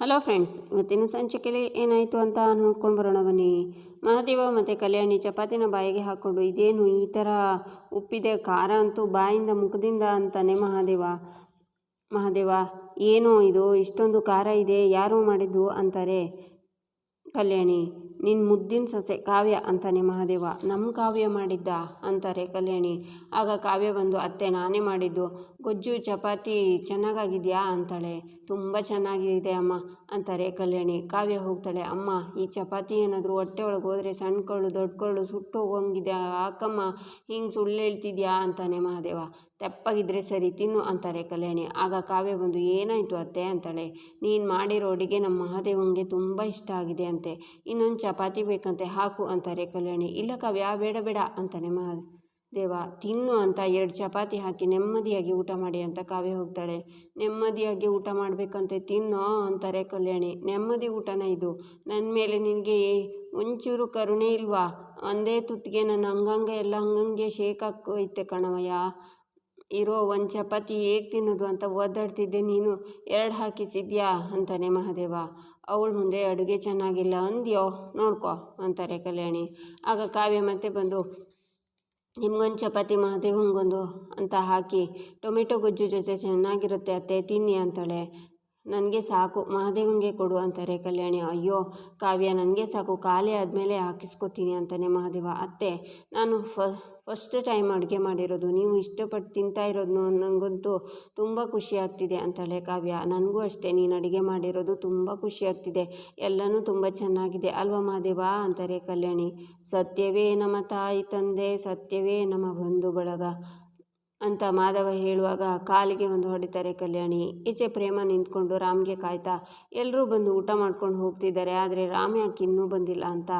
Hello friends, ಇವತ್ತಿನ ಸಂಚಿಕೆಯಲ್ಲಿ ಏನಾಯಿತು ಅಂತ ನೋಡ್ಕೊಂಡು ಬರೋಣ ಬನ್ನಿ. ಮಹಾದೇವ ಮತ್ತು ಕಲ್ಯಾಣಿ ಚಪಾತಿನ ಬಾಯಿಗೆ ಹಾಕ್ಕೊಂಡು ಇದೇನು ಈ ಥರ ಉಪ್ಪಿದೆ, ಖಾರ ಅಂತೂ ಬಾಯಿಂದ ಮುಖದಿಂದ ಅಂತಾನೆ ಮಹಾದೇವ. ಮಹಾದೇವ, ಏನು ಇದು, ಇಷ್ಟೊಂದು ಖಾರ ಇದೆ, ಯಾರು ಮಾಡಿದ್ದು ಅಂತಾರೆ. ಕಲ್ಯಾಣಿ ನಿನ್ನ ಮುದ್ದಿನ ಸೊಸೆ ಕಾವ್ಯ ಅಂತಾನೆ ಮಹಾದೇವ. ನಮ್ಮ ಕಾವ್ಯ ಮಾಡಿದ್ದ? ಅಂತಾರೆ ಕಲ್ಯಾಣಿ. ಆಗ ಕಾವ್ಯ ಬಂದು, ಅತ್ತೆ, ನಾನೇ ಮಾಡಿದ್ದು. ಗೊಜ್ಜು, ಚಪಾತಿ ಚೆನ್ನಾಗಾಗಿದೆಯಾ? ಅಂತಾಳೆ. ತುಂಬ ಚೆನ್ನಾಗಿದೆ ಅಮ್ಮ, ಅಂತಾರೆ ಕಲ್ಯಾಣಿ. ಕಾವ್ಯ ಹೋಗ್ತಾಳೆ. ಅಮ್ಮ, ಈ ಚಪಾತಿ ಏನಾದರೂ ಹೊಟ್ಟೆ ಒಳಗೆ ಹೋದರೆ ಸಣ್ಣ ಕಳ್ಳು ದೊಡ್ಡ ಕಳ್ಳು ಸುಟ್ಟು ಹೋಗಂಗಿದೆ. ಯಾಕಮ್ಮ ಹಿಂಗೆ ಸುಳ್ಳು ಹೇಳ್ತಿದ್ಯಾ? ಅಂತಾನೆ ಮಹಾದೇವ. ತೆಪ್ಪಗಿದ್ರೆ ಸರಿ, ತಿನ್ನು ಅಂತಾರೆ ಕಲ್ಯಾಣಿ. ಆಗ ಕಾವ್ಯ ಬಂದು, ಏನಾಯಿತು ಅತ್ತೆ ಅಂತಾಳೆ. ನೀನು ಮಾಡಿರೋ ಅಡುಗೆ ನಮ್ಮ ಮಹಾದೇವಂಗೆ ತುಂಬ ಇಷ್ಟ ಆಗಿದೆ ಅಂತೆ. ಇನ್ನೊಂದು ಚಪಾತಿ ಬೇಕಂತೆ, ಹಾಕು ಅಂತಾರೆ ಕಲ್ಯಾಣಿ. ಇಲ್ಲ ಕಾವ್ಯ, ಬೇಡ ಬೇಡ ಅಂತಾನೆ ಮಹಾದೇವ. ತಿನ್ನು ಅಂತ ಎರಡು ಚಪಾತಿ ಹಾಕಿ ನೆಮ್ಮದಿಯಾಗಿ ಊಟ ಮಾಡಿ ಅಂತ ಕಾವ್ಯ ಹೋಗ್ತಾಳೆ. ನೆಮ್ಮದಿಯಾಗಿ ಊಟ ಮಾಡಬೇಕಂತೆ, ತಿನ್ನೋ ಅಂತಾರೆ ಕಲ್ಯಾಣಿ. ನೆಮ್ಮದಿ ಊಟನ ಇದು. ನನ್ನ ಮೇಲೆ ನಿನಗೆ ಒಂಚೂರು ಕರುಣೆ ಇಲ್ವಾ? ಒಂದೇ ತುತ್ತಿಗೆ ನನ್ನ ಹಂಗಂಗೆ ಎಲ್ಲ ಹಂಗಂಗೆ ಶೇಕ್ ಹಾಕೋಯ್ತೆ ಕಣವಯ್ಯ. ಇರೋ ಒಂದು ಚಪಾತಿ ಹೇಗೆ ತಿನ್ನೋದು ಅಂತ ಒದ್ದಾಡ್ತಿದ್ದೆ. ನೀನು ಎರಡು ಹಾಕಿಸಿದ್ಯಾ? ಅಂತಾನೆ ಮಹಾದೇವ. ಅವಳ ಮುಂದೆ ಅಡುಗೆ ಚೆನ್ನಾಗಿಲ್ಲ ಅಂದ್ಯೋ? ನೋಡ್ಕೊ, ಅಂತಾರೆ ಕಲ್ಯಾಣಿ. ಆಗ ಕಾವ್ಯ ಮತ್ತೆ ಬಂದು, ನಿಮ್ಗೊಂದು ಚಪಾತಿ ಮಹಾದೇವಂಗೊಂದು ಅಂತ ಹಾಕಿ, ಟೊಮೆಟೊ ಗೊಜ್ಜು ಜೊತೆ ಚೆನ್ನಾಗಿರುತ್ತೆ ಅತ್ತೆ, ತಿನ್ನಿ ಅಂತಾಳೆ. ನನಗೆ ಸಾಕು, ಮಹಾದೇವಂಗೆ ಕೊಡು ಅಂತಾರೆ ಕಲ್ಯಾಣಿ. ಅಯ್ಯೋ, ಕಾವ್ಯ, ನನಗೆ ಸಾಕು, ಖಾಲಿ ಆದಮೇಲೆ ಹಾಕಿಸ್ಕೊತೀನಿ ಅಂತಾನೆ ಮಹಾದೇವ. ಅತ್ತೆ, ನಾನು ಫ ಫಸ್ಟ್ ಟೈಮ್ ಅಡುಗೆ ಮಾಡಿರೋದು. ನೀವು ಇಷ್ಟಪಟ್ಟು ತಿಂತಾ ಇರೋದು ನನಗಂತೂ ತುಂಬ ಖುಷಿ ಆಗ್ತಿದೆ ಅಂತಾಳೆ ಕಾವ್ಯ. ನನಗೂ ಅಷ್ಟೇ. ನೀನು ಅಡುಗೆ ಮಾಡಿರೋದು ತುಂಬ ಖುಷಿ ಆಗ್ತಿದೆ. ಎಲ್ಲನೂ ತುಂಬ ಚೆನ್ನಾಗಿದೆ. ಅಲ್ವಾ ಮಹಾದೇವ? ಅಂತಾರೆ ಕಲ್ಯಾಣಿ. ಸತ್ಯವೇ ನಮ್ಮ ತಾಯಿ ತಂದೆ, ಸತ್ಯವೇ ನಮ್ಮ ಬಂಧು ಬಳಗ. ಅಂತ ಮಾಧವ ಹೇಳುವಾಗ ಕಾಲಿಗೆ ಒಂದು ಹೊಡಿತಾರೆ ಕಲ್ಯಾಣಿ. ಈಚೆ ಪ್ರೇಮ ನಿಂತ್ಕೊಂಡು ರಾಮ್ಗೆ ಕಾಯ್ತಾ ಎಲ್ಲರೂ ಬಂದು ಊಟ ಮಾಡ್ಕೊಂಡು ಹೋಗ್ತಿದ್ದಾರೆ, ಆದರೆ ರಾಮ್ ಯಾಕೆ ಇನ್ನೂ ಬಂದಿಲ್ಲ ಅಂತ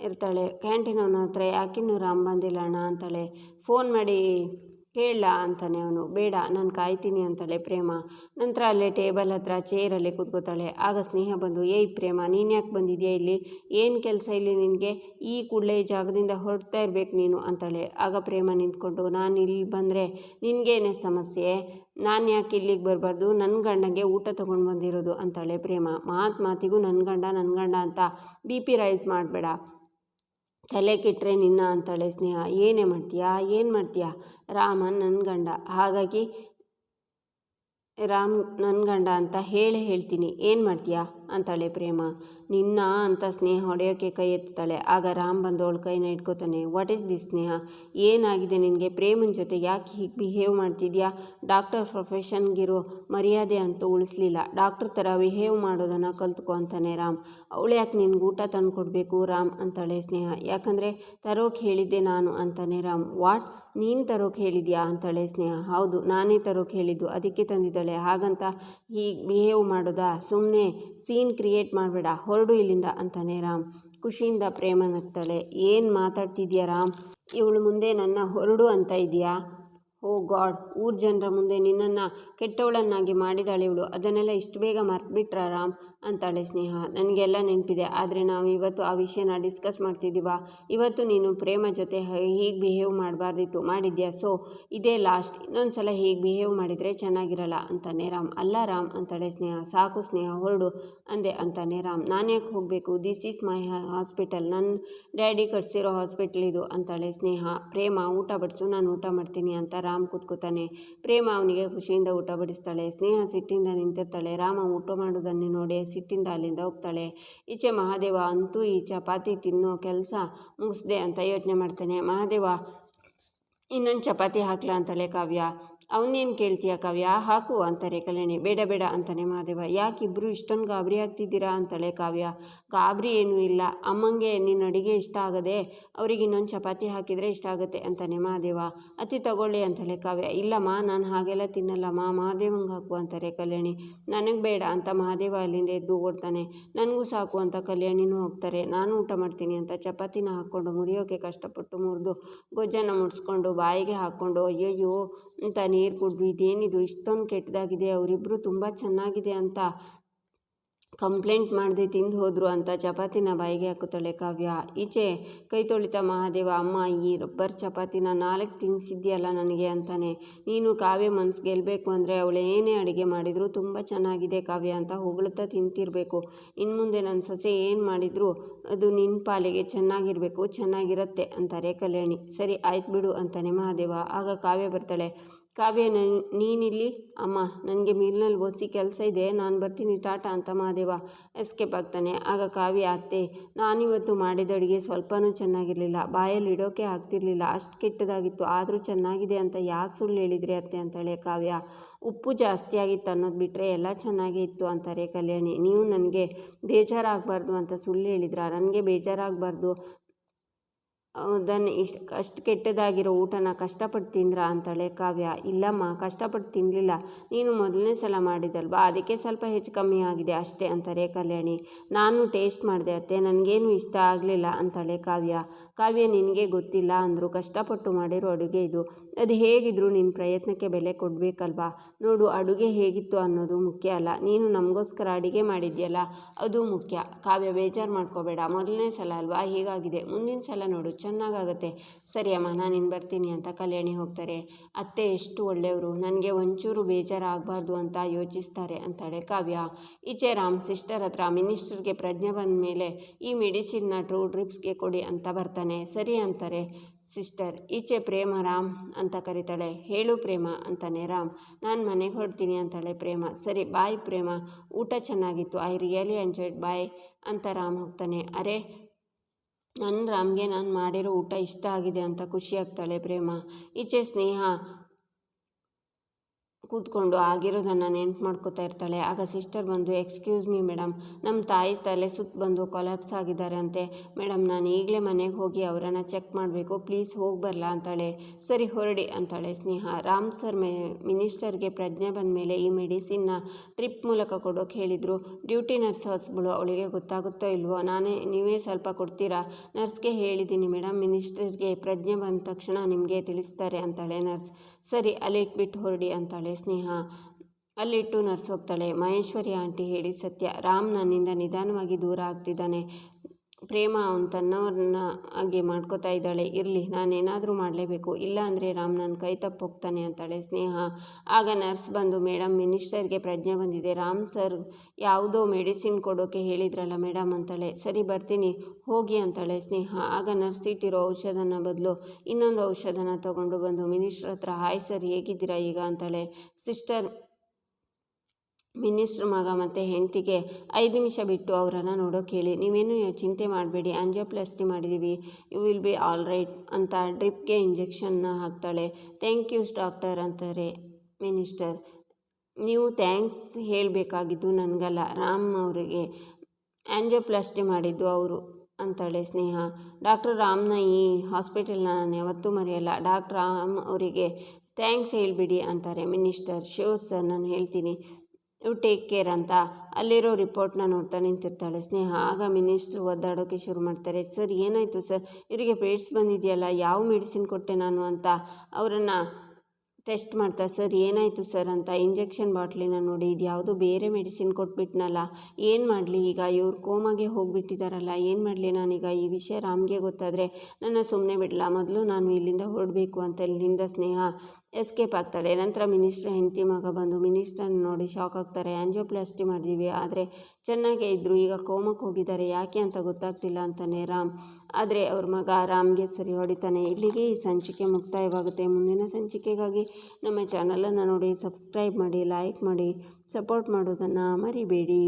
ಇರ್ತಾಳೆ. ಕ್ಯಾಂಟೀನ್ ಅವನ ಹತ್ರ ಯಾಕಿನ್ನೂ ರಾಮ್ ಬಂದಿಲ್ಲ ಅಣ್ಣ? ಅಂತಾಳೆ. ಫೋನ್ ಮಾಡಿ ಕೇಳಲ್ಲ ಅಂತಾನೆ ಅವನು. ಬೇಡ, ನಾನು ಕಾಯ್ತೀನಿ ಅಂತಾಳೆ ಪ್ರೇಮ. ನಂತರ ಅಲ್ಲೇ ಟೇಬಲ್ ಹತ್ರ ಚೇರಲ್ಲಿ ಕೂತ್ಕೋತಾಳೆ. ಆಗ ಸ್ನೇಹ ಬಂದು, ಏಯ್ ಪ್ರೇಮ, ನೀನು ಯಾಕೆ ಬಂದಿದ್ಯಾ ಇಲ್ಲಿ? ಏನು ಕೆಲಸ ಇಲ್ಲಿ ನಿನಗೆ? ಈ ಕೂಡಲೇ ಜಾಗದಿಂದ ಹೊರಡ್ತಾ ಇರಬೇಕು ನೀನು, ಅಂತಾಳೆ. ಆಗ ಪ್ರೇಮ ನಿಂತ್ಕೊಂಡು, ನಾನು ಇಲ್ಲಿ ಬಂದರೆ ನಿನಗೇನೆ ಸಮಸ್ಯೆ? ನಾನು ಯಾಕೆ ಇಲ್ಲಿಗೆ ಬರಬಾರ್ದು? ನನ್ನ ಗಂಡಂಗೆ ಊಟ ತೊಗೊಂಡು ಬಂದಿರೋದು, ಅಂತಾಳೆ ಪ್ರೇಮ. ಮಾತು ಮಾತಿಗೂ ನನ್ನ ಗಂಡ ನನ್ನ ಗಂಡ ಅಂತ ಬಿ ಪಿ ರೈಸ್ ಮಾಡಬೇಡ. ತಲೆ ಕೆಟ್ಟರೆ ನಿನ್ನ ಅಂತಾಳೆ ಸ್ನೇಹ. ಏನೇ ಮಾಡ್ತೀಯಾ? ಏನು ಮಾಡ್ತೀಯಾ? ರಾಮ ನನ್ನ ಗಂಡ. ಹಾಗಾಗಿ ರಾಮ್ ನನ್ನ ಗಂಡ ಅಂತ ಹೇಳಿ ಹೇಳ್ತೀನಿ. ಏನು ಮಾಡ್ತೀಯಾ? ಅಂತಾಳೆ ಪ್ರೇಮ. ನಿನ್ನ ಅಂತ ಸ್ನೇಹ ಹೊಡೆಯೋಕ್ಕೆ ಕೈ ಎತ್ತಾಳೆ ಆಗ ರಾಮ್ ಬಂದು ಅವಳ ಕೈನ ಇಟ್ಕೋತಾನೆ ವಾಟ್ ಈಸ್ ದಿಸ್ ಸ್ನೇಹ? ಏನಾಗಿದೆ ನಿನಗೆ? ಪ್ರೇಮನ ಜೊತೆ ಯಾಕೆ ಹೀಗೆ ಬಿಹೇವ್ ಮಾಡ್ತಿದ್ಯಾ? ಡಾಕ್ಟರ್ ಪ್ರೊಫೆಷನ್ಗಿರೋ ಮರ್ಯಾದೆ ಅಂತೂ ಉಳಿಸ್ಲಿಲ್ಲ. ಡಾಕ್ಟ್ರ್ ಥರ ಬಿಹೇವ್ ಮಾಡೋದನ್ನು ಕಲ್ತ್ಕೊ ಅಂತಾನೆ ರಾಮ್. ಅವಳು ಯಾಕೆ ನಿನ್ಗೆ ಊಟ ತಂದು ಕೊಡಬೇಕು ರಾಮ್? ಅಂತಾಳೆ ಸ್ನೇಹ. ಯಾಕಂದರೆ ತರೋಕೆ ಹೇಳಿದ್ದೆ ನಾನು, ಅಂತಾನೆ ರಾಮ್. ವಾಟ್ ನೀನು ತರೋಕೆ ಹೇಳಿದ್ಯಾ? ಅಂತಾಳೆ ಸ್ನೇಹ. ಹೌದು, ನಾನೇ ತರೋಕೆ ಹೇಳಿದ್ದು, ಅದಕ್ಕೆ ತಂದಿದ್ದಾಳೆ. ಹಾಗಂತ ಹೀಗೆ ಬಿಹೇವ್ ಮಾಡೋದಾ? ಸುಮ್ಮನೆ ಸೀನ್ ಕ್ರಿಯೇಟ್ ಮಾಡಬೇಡ, ಹೊರಡು ಇಲ್ಲಿಂದ ಅಂತಾನೆ ರಾಮ್. ಖುಷಿಯಿಂದ ಪ್ರೇಮ ನಗ್ತಾಳೆ ಏನು ಮಾತಾಡ್ತಿದ್ಯಾ ರಾಮ್? ಇವಳು ಮುಂದೆ ನನ್ನ ಹೊರಡು ಅಂತ ಇದೆಯಾ? ಓ ಗಾಡ್, ಊರ ಜನರ ಮುಂದೆ ನಿನ್ನನ್ನು ಕೆಟ್ಟವಳನ್ನಾಗಿ ಮಾಡಿದಾಳೆ ಇವಳು. ಅದನ್ನೆಲ್ಲ ಇಷ್ಟು ಬೇಗ ಮರೆತುಬಿಟ್ರಾ ರಾಮ್? ಅಂತಾಳೆ ಸ್ನೇಹ. ನನಗೆಲ್ಲ ನೆನಪಿದೆ. ಆದರೆ ನಾವು ಇವತ್ತು ಆ ವಿಷಯನ ಡಿಸ್ಕಸ್ ಮಾಡ್ತಿದ್ದೀವ? ಇವತ್ತು ನೀನು ಪ್ರೇಮ ಜೊತೆ ಹೀಗೆ ಬಿಹೇವ್ ಮಾಡಬಾರ್ದಿತ್ತು. ಮಾಡಿದ್ಯಾ? ಸೊ, ಇದೇ ಲಾಸ್ಟ್ ಇನ್ನೊಂದು ಸಲ ಹೀಗೆ ಬಿಹೇವ್ ಮಾಡಿದರೆ ಚೆನ್ನಾಗಿರಲ್ಲ ಅಂತಾನೆ ರಾಮ್. ಅಲ್ಲ ರಾಮ್, ಅಂತಾಳೆ ಸ್ನೇಹ. ಸಾಕು ಸ್ನೇಹ, ಹೊರಡು ಅಂದೆ ಅಂತಾನೆ ರಾಮ್. ನಾನು ಯಾಕೆ ಹೋಗಬೇಕು? ದಿಸ್ ಈಸ್ ಮೈ ಹಾಸ್ಪಿಟಲ್ ನನ್ನ ಡ್ಯಾಡಿ ಕಟ್ಸಿರೋ ಹಾಸ್ಪಿಟಲ್ ಇದು, ಅಂತಾಳೆ ಸ್ನೇಹ. ಪ್ರೇಮ, ಊಟ ಬಡಿಸು, ನಾನು ಊಟ ಮಾಡ್ತೀನಿ ಅಂತ ರಾಮ್ ಕೂತ್ಕೋತಾನೆ ಪ್ರೇಮ ಅವನಿಗೆ ಖುಷಿಯಿಂದ ಊಟ ಬಡಿಸ್ತಾಳೆ. ಸ್ನೇಹ ಸಿಟ್ಟಿಂದ ನಿಂತಿರ್ತಾಳೆ. ರಾಮ ಊಟ ಮಾಡೋದನ್ನು ನೋಡಿ ಸಿಟ್ಟಿಂದ ಅಲ್ಲಿಂದ ಹೋಗ್ತಾಳೆ. ಈಚೆ ಮಹಾದೇವ ಅಂತೂ ಈ ಚಪಾತಿ ತಿನ್ನೋ ಕೆಲಸ ಮುಗಿಸ್ದೆ ಅಂತ ಯೋಚನೆ ಮಾಡ್ತಾನೆ. ಮಹಾದೇವ, ಇನ್ನೊಂದು ಚಪಾತಿ ಹಾಕ್ಲಾ ಅಂತಾಳೆ ಕಾವ್ಯ. ಅವನೇನು ಕೇಳ್ತೀಯ ಕಾವ್ಯ? ಹಾಕು ಅಂತಾರೆ ಕಲ್ಯಾಣಿ ಬೇಡ ಬೇಡ ಅಂತಾನೆ ಮಹಾದೇವ ಯಾಕೆ ಇಬ್ಬರು ಇಷ್ಟೊಂದು ಗಾಬರಿ ಆಗ್ತಿದ್ದೀರಾ ಅಂತಾಳೆ ಕಾವ್ಯ. ಗಾಬರಿ ಏನೂ ಇಲ್ಲ. ಅಮ್ಮಂಗೆ ನಿನ್ನ ಅಡುಗೆ ಇಷ್ಟ ಆಗದೆ ಅವ್ರಿಗೆ ಇನ್ನೊಂದು ಚಪಾತಿ ಹಾಕಿದರೆ ಇಷ್ಟ ಆಗುತ್ತೆ ಅಂತಾನೆ ಮಹಾದೇವ ಅತಿ ತಗೊಳ್ಳಿ ಅಂತಾಳೆ ಕಾವ್ಯ. ಇಲ್ಲಮ್ಮ, ನಾನು ಹಾಗೆಲ್ಲ ತಿನ್ನಲ್ಲಮ್ಮ. ಮಹಾದೇವಂಗೆ ಹಾಕು ಅಂತಾರೆ ಕಲ್ಯಾಣಿ ನನಗೆ ಬೇಡ ಅಂತ ಮಹಾದೇವ ಅಲ್ಲಿಂದ ಎದ್ದು ಓಡ್ತಾನೆ. ನನಗೂ ಸಾಕು ಅಂತ ಕಲ್ಯಾಣಿನೂ ಹೋಗ್ತಾರೆ. ನಾನು ಊಟ ಮಾಡ್ತೀನಿ ಅಂತ ಚಪಾತಿನ ಹಾಕ್ಕೊಂಡು ಮುರಿಯೋಕೆ ಕಷ್ಟಪಟ್ಟು ಮುರಿದು ಗೊಜ್ಜನ್ನು ಮುಡಿಸ್ಕೊಂಡು ಬಾಯಿಗೆ ಹಾಕ್ಕೊಂಡು, ಅಯ್ಯಯ್ಯೋ, ಅಂತ ನೀರು ಕುಡಿದು ಇದೇನಿದು ಇಷ್ಟೊಂದು ಕೆಟ್ಟದಾಗಿದೆ ಅವರಿಬ್ಬರು ತುಂಬ ಚೆನ್ನಾಗಿದೆ ಅಂತ ಕಂಪ್ಲೇಂಟ್ ಮಾಡದೆ ತಿಂದು ಹೋದರು ಅಂತ ಚಪಾತಿನ ಬಾಯಿಗೆ ಹಾಕುತ್ತಾಳೆ ಕಾವ್ಯ. ಈಚೆ ಕೈ ತೊಳಿತಾ ಮಹಾದೇವ, ಅಮ್ಮ, ಈ ರಬ್ಬರ್ ಚಪಾತಿನ ನಾಲ್ಕು ತಿನ್ನಿಸಿದ್ಯಲ್ಲ ನನಗೆ ಅಂತಾನೆ. ನೀನು ಕಾವ್ಯ ಮನ್ಸು ಗೆಲ್ಲಬೇಕು ಅಂದರೆ ಅವಳು ಏನೇ ಅಡುಗೆ ಮಾಡಿದರೂ ತುಂಬ ಚೆನ್ನಾಗಿದೆ ಕಾವ್ಯ ಅಂತ ಹೊಗಳ್ತಾ ತಿಂತಿರಬೇಕು. ಇನ್ನು ಮುಂದೆ ನನ್ನ ಸೊಸೆ ಏನು ಮಾಡಿದರೂ ಅದು ನಿನ್ನ ಪಾಲಿಗೆ ಚೆನ್ನಾಗಿರಬೇಕು, ಚೆನ್ನಾಗಿರುತ್ತೆ ಅಂತಾರೆ ಕಲ್ಯಾಣಿ. ಸರಿ, ಆಯ್ತು ಬಿಡು ಅಂತಾನೆ ಮಹಾದೇವ. ಆಗ ಕಾವ್ಯ ಬರ್ತಾಳೆ. ಕಾವ್ಯ ನನ್ ನೀನಿಲ್ಲಿ, ಅಮ್ಮ, ನನಗೆ ಮಿಲ್ನಲ್ಲಿ ಓಸಿ ಕೆಲಸ ಇದೆ, ನಾನು ಬರ್ತೀನಿ ಟಾಟಾ ಅಂತ ಮಹಾದೇವ ಎಸ್ಕೇಪ್ ಆಗ್ತಾನೆ. ಆಗ ಕಾವ್ಯ, ಅತ್ತೆ, ನಾನಿವತ್ತು ಮಾಡಿದ ಅಡುಗೆ ಸ್ವಲ್ಪನೂ ಚೆನ್ನಾಗಿರಲಿಲ್ಲ. ಬಾಯಲ್ಲಿ ಇಡೋಕೆ ಆಗ್ತಿರ್ಲಿಲ್ಲ. ಅಷ್ಟು ಕೆಟ್ಟದಾಗಿತ್ತು. ಆದರೂ ಚೆನ್ನಾಗಿದೆ ಅಂತ ಯಾಕೆ ಸುಳ್ಳು ಹೇಳಿದ್ರಿ ಅತ್ತೆ? ಅಂತಾಳೆ ಕಾವ್ಯ. ಉಪ್ಪು ಜಾಸ್ತಿ ಆಗಿತ್ತು ಅನ್ನೋದು ಬಿಟ್ಟರೆ ಎಲ್ಲ ಚೆನ್ನಾಗೇ ಇತ್ತು, ಅಂತಾರೆ ಕಲ್ಯಾಣಿ. ನೀವು ನನಗೆ ಬೇಜಾರಾಗಬಾರ್ದು ಅಂತ ಸುಳ್ಳು ಹೇಳಿದ್ರಾ? ನನಗೆ ಬೇಜಾರಾಗಬಾರ್ದು. ಅದನ್ನು ಇಷ್ಟು ಅಷ್ಟು ಕೆಟ್ಟದಾಗಿರೋ ಊಟನ ಕಷ್ಟಪಟ್ಟು ತಿಂದ್ರಾ ಅಂತಾಳೆ ಕಾವ್ಯ. ಇಲ್ಲಮ್ಮ, ಕಷ್ಟಪಟ್ಟು ತಿನ್ನಲಿಲ್ಲ ನೀನು ಮೊದಲನೇ ಸಲ ಮಾಡಿದಲ್ವಾ? ಅದಕ್ಕೆ ಸ್ವಲ್ಪ ಹೆಚ್ಚು ಕಮ್ಮಿ ಆಗಿದೆ ಅಷ್ಟೇ ಅಂತಾರೆ ಕಲ್ಯಾಣಿ. ನಾನು ಟೇಸ್ಟ್ ಮಾಡಿದೆ, ಅತ್ತೆ, ನನಗೇನು ಇಷ್ಟ ಆಗಲಿಲ್ಲ ಅಂತಾಳೆ ಕಾವ್ಯ. ಕಾವ್ಯ, ನಿನಗೆ ಗೊತ್ತಿಲ್ಲ ಅಂದರು, ಕಷ್ಟಪಟ್ಟು ಮಾಡಿರೋ ಅಡುಗೆ ಇದು. ಅದು ಹೇಗಿದ್ರು ನಿನ್ನ ಪ್ರಯತ್ನಕ್ಕೆ ಬೆಲೆ ಕೊಡಬೇಕಲ್ವಾ? ನೋಡು, ಅಡುಗೆ ಹೇಗಿತ್ತು ಅನ್ನೋದು ಮುಖ್ಯ ಅಲ್ಲ. ನೀನು ನಮಗೋಸ್ಕರ ಅಡುಗೆ ಮಾಡಿದ್ಯಲ್ಲ, ಅದು ಮುಖ್ಯ. ಕಾವ್ಯ ಬೇಜಾರು ಮಾಡ್ಕೋಬೇಡ. ಮೊದಲನೇ ಸಲ ಅಲ್ವಾ? ಹೀಗಾಗಿದೆ. ಮುಂದಿನ ಸಲ ನೋಡು ಚೆನ್ನಾಗಾಗುತ್ತೆ. ಸರಿ ಅಮ್ಮ, ನಾನು ಇನ್ನು ಬರ್ತೀನಿ ಅಂತ ಕಲ್ಯಾಣಿ ಹೋಗ್ತಾರೆ. ಅತ್ತೆ ಎಷ್ಟು ಒಳ್ಳೆಯವರು, ನನಗೆ ಒಂಚೂರು ಬೇಜಾರಾಗಬಾರ್ದು ಅಂತ ಯೋಚಿಸ್ತಾರೆ ಅಂತಾಳೆ ಕಾವ್ಯ. ಈಚೆ ರಾಮ್ ಸಿಸ್ಟರ್ ಹತ್ರ ಮಿನಿಸ್ಟರ್ಗೆ ಪ್ರಜ್ಞೆ ಬಂದ ಮೇಲೆ ಈ ಮೆಡಿಸಿನ್ನ ಟ್ರೂ ಡ್ರಿಪ್ಸ್ಗೆ ಕೊಡಿ ಅಂತ ಬರ್ತಾನೆ. ಸರಿ ಅಂತಾರೆ ಸಿಸ್ಟರ್. ಈಚೆ ಪ್ರೇಮ ರಾಮ್ ಅಂತ ಕರೀತಾಳೆ. ಹೇಳು ಪ್ರೇಮ ಅಂತಾನೆ ರಾಮ್. ನಾನು ಮನೆಗೆ ಹೊರಡ್ತೀನಿ ಅಂತಾಳೆ ಪ್ರೇಮ. ಸರಿ, ಬಾಯ್ ಪ್ರೇಮ. ಊಟ ಚೆನ್ನಾಗಿತ್ತು. ಐ ರಿಯಲಿ ಎಂಜಾಯ್ಡ್ ಬಾಯ್ ಅಂತ ರಾಮ್ ಹೋಗ್ತಾನೆ. ಅರೆ ನನ್ನ ರಾಮ್ಗೆ ನಾನು ಮಾಡಿರೋ ಊಟ ಇಷ್ಟ ಆಗಿದೆ ಅಂತ ಖುಷಿ ಆಗ್ತಾಳೆ ಪ್ರೇಮ. ಈಚೆ ಸ್ನೇಹ ಕೂತ್ಕೊಂಡು ಆಗಿರೋದನ್ನು ನೆನ್ಪು ಮಾಡ್ಕೋತಾ ಇರ್ತಾಳೆ. ಆಗ ಸಿಸ್ಟರ್ ಬಂದು ಎಕ್ಸ್ಕ್ಯೂಸ್ ಮೀ ಮೇಡಮ್ ನಮ್ಮ ತಾಯಿ ತಲೆ ಸುತ್ತ ಬಂದು ಕೊಲಾಪ್ಸ್ ಆಗಿದ್ದಾರೆ ಅಂತೆ. ಮೇಡಮ್ ನಾನು ಈಗಲೇ ಮನೆಗೆ ಹೋಗಿ ಅವರನ್ನು ಚೆಕ್ ಮಾಡಬೇಕು. ಪ್ಲೀಸ್ ಹೋಗಿ ಬರಲಾ? ಅಂತಾಳೆ. ಸರಿ, ಹೊರಡಿ, ಅಂತಾಳೆ ಸ್ನೇಹ. ರಾಮ್ ಸರ್ ಮೆ ಮಿನಿಸ್ಟರ್ಗೆ ಪ್ರಜ್ಞೆ ಬಂದ ಮೇಲೆ ಈ ಮೆಡಿಸಿನ್ನ ಟ್ರಿಪ್ ಮೂಲಕ ಕೊಡೋಕೆ ಹೇಳಿದರು. ಡ್ಯೂಟಿ ನರ್ಸ್ ಹೊಸಬಳು ಅವಳಿಗೆ ಗೊತ್ತಾಗುತ್ತೋ ಇಲ್ವೋ? ನಾನೇ, ನೀವೇ ಸ್ವಲ್ಪ ಕೊಡ್ತೀರಾ? ನರ್ಸ್ಗೆ ಹೇಳಿದ್ದೀನಿ ಮೇಡಮ್ ಮಿನಿಸ್ಟರ್ಗೆ ಪ್ರಜ್ಞೆ ಬಂದ ತಕ್ಷಣ ನಿಮಗೆ ತಿಳಿಸ್ತಾರೆ, ಅಂತಾಳೆ ನರ್ಸ್ ಸರಿ, ಅಲ್ಲಿಟ್ಬಿಟ್ಟು ಹೊರಡಿ, ಅಂತಾಳೆ ಸ್ನೇಹ ಅಲ್ಲಿಟ್ಟು ನರ್ಸ್ ಹೋಗ್ತಾಳೆ. ಮಹೇಶ್ವರಿ ಆಂಟಿ ಹೇಳಿ ಸತ್ಯ. ರಾಮ್ ನನ್ನಿಂದ ನಿಧಾನವಾಗಿ ದೂರ ಆಗ್ತಿದ್ದಾನೆ. ಪ್ರೇಮ ಅವನ ತನ್ನವ್ರನ್ನ ಹಾಗೆ ಮಾಡ್ಕೋತಾ ಇದ್ದಾಳೆ. ಇರಲಿ, ನಾನೇನಾದರೂ ಮಾಡಲೇಬೇಕು. ಇಲ್ಲ ಅಂದರೆ ರಾಮ್ ನನ್ನ ಕೈ ತಪ್ಪು ಹೋಗ್ತಾನೆ ಅಂತಾಳೆ ಸ್ನೇಹ. ಆಗ ನರ್ಸ್ ಬಂದು ಮೇಡಮ್ ಮಿನಿಸ್ಟರ್ಗೆ ಪ್ರಜ್ಞೆ ಬಂದಿದೆ. ರಾಮ್ ಸರ್ ಯಾವುದೋ ಮೆಡಿಸಿನ್ ಕೊಡೋಕೆ ಹೇಳಿದ್ರಲ್ಲ ಮೇಡಮ್ ಅಂತಾಳೆ. ಸರಿ, ಬರ್ತೀನಿ. ಹೋಗಿ ಅಂತಾಳೆ ಸ್ನೇಹ. ಆಗ ನರ್ಸ್ ಇಟ್ಟಿರೋ ಔಷಧನ ಬದಲು ಇನ್ನೊಂದು ಔಷಧನ ತಗೊಂಡು ಬಂದು, ಮಿನಿಸ್ಟ್ರ್ ಹತ್ರ, ಹಾಯ್ ಸರ್, ಹೇಗಿದ್ದೀರಾ ಈಗ? ಅಂತಾಳೆ. ಸಿಸ್ಟರ್ ಮಿನಿಸ್ಟ್ರ್ ಮಗ ಮತ್ತು ಹೆಂಡತಿಗೆ ಐದು ನಿಮಿಷ ಬಿಟ್ಟು ಅವರನ್ನು ನೋಡೋಕೆ ಹೇಳಿ ನೀವೇನು ಚಿಂತೆ ಮಾಡಬೇಡಿ. ಆಂಜಿಯೋಪ್ಲಾಸ್ಟಿ ಮಾಡಿದ್ದೀವಿ you will be all right ಅಂತ ಡ್ರಿಪ್ಗೆ ಇಂಜೆಕ್ಷನ್ನ ಹಾಕ್ತಾಳೆ. ಥ್ಯಾಂಕ್ ಯೂಸ್ ಡಾಕ್ಟರ್ ಅಂತಾರೆ ಮಿನಿಸ್ಟರ್. ನೀವು ಥ್ಯಾಂಕ್ಸ್ ಹೇಳಬೇಕಾಗಿದ್ದು ನನಗಲ್ಲ. ರಾಮ್ ಅವರಿಗೆ ಆಂಜಿಯೋಪ್ಲಾಸ್ಟಿ ಮಾಡಿದ್ದು ಅವರು ಅಂತಾಳೆ ಸ್ನೇಹ. ಡಾಕ್ಟರ್ ರಾಮ್ನ ಈ ಹಾಸ್ಪಿಟಲ್ನ ನಾನು ಯಾವತ್ತೂ ಮರೆಯಲ್ಲ. ಡಾಕ್ಟರ್ ರಾಮ್ ಅವರಿಗೆ ಥ್ಯಾಂಕ್ಸ್ ಹೇಳಿಬಿಡಿ ಅಂತಾರೆ ಮಿನಿಸ್ಟರ್. ಶೋ ಸರ್ ನಾನು ಹೇಳ್ತೀನಿ. ಟೇಕ್ ಕೇರ್ ಅಂತ. ಅಲ್ಲಿರೋ ರಿಪೋರ್ಟ್ನ ನೋಡ್ತಾ ನಿಂತಿರ್ತಾಳೆ ಸ್ನೇಹ. ಆಗ ಮಿನಿಸ್ಟ್ರು ಒದ್ದಾಡೋಕ್ಕೆ ಶುರು ಮಾಡ್ತಾರೆ. ಸರ್, ಏನಾಯಿತು ಸರ್? ಇವರಿಗೆ ಪೇಟ್ಸ್ ಬಂದಿದೆಯಲ್ಲ? ಯಾವ ಮೆಡಿಸಿನ್ ಕೊಟ್ಟೆ ನಾನು ಅಂತ ಅವರನ್ನು ಟೆಸ್ಟ್ ಮಾಡ್ತಾ, ಸರ್, ಏನಾಯಿತು ಸರ್ ಅಂತ ಇಂಜೆಕ್ಷನ್ ಬಾಟ್ಲಿನ ನೋಡಿ, ಇದು ಯಾವುದೋ ಬೇರೆ ಮೆಡಿಸಿನ್ ಕೊಟ್ಬಿಟ್ನಲ್ಲ? ಏನು ಮಾಡಲಿ? ಈಗ ಇವ್ರು ಕೋಮಾಗೆ ಹೋಗಿಬಿಟ್ಟಿದ್ದಾರಲ್ಲ ಏನು ಮಾಡಲಿ ನಾನೀಗ? ಈ ವಿಷಯ ರಾಮ್ಗೆ ಗೊತ್ತಾದರೆ ನನ್ನ ಸುಮ್ಮನೆ ಬಿಡಲ್ಲ ಮೊದಲು ನಾನು ಇಲ್ಲಿಂದ ಹೊರಡಬೇಕು ಅಂತ ಇಲ್ಲಿಂದ ಸ್ನೇಹ. ಎಸ್ಕೇಪ್ ಆಗ್ತಾಳೆ ನಂತರ ಮಿನಿಸ್ಟ್ರ ಹೆಂಡತಿ ಮಗ ಬಂದು ಮಿನಿಸ್ಟ್ರನ್ನ ನೋಡಿ ಶಾಕ್ ಆಗ್ತಾರೆ. ಆ್ಯಂಜಿಯೋಪ್ಲಾಸ್ಟಿ ಮಾಡಿದ್ದೀವಿ ಆದರೆ ಚೆನ್ನಾಗೇ ಇದ್ದರು ಈಗ ಕೋಮಕ್ಕೆ ಹೋಗಿದ್ದಾರೆ. ಯಾಕೆ ಅಂತ ಗೊತ್ತಾಗ್ತಿಲ್ಲ ಅಂತಾನೆ ರಾಮ್. ಆದರೆ ಅವ್ರ ಮಗ ರಾಮ್ಗೆ ಸರಿ ಹೊಡಿತಾನೆ. ಇಲ್ಲಿಗೆ ಈ ಸಂಚಿಕೆ ಮುಕ್ತಾಯವಾಗುತ್ತೆ. ಮುಂದಿನ ಸಂಚಿಕೆಗಾಗಿ ನಮ್ಮ ಚಾನಲನ್ನು ನೋಡಿ ಸಬ್ಸ್ಕ್ರೈಬ್ ಮಾಡಿ ಲೈಕ್ ಮಾಡಿ ಸಪೋರ್ಟ್ ಮಾಡೋದನ್ನು ಮರಿಬೇಡಿ.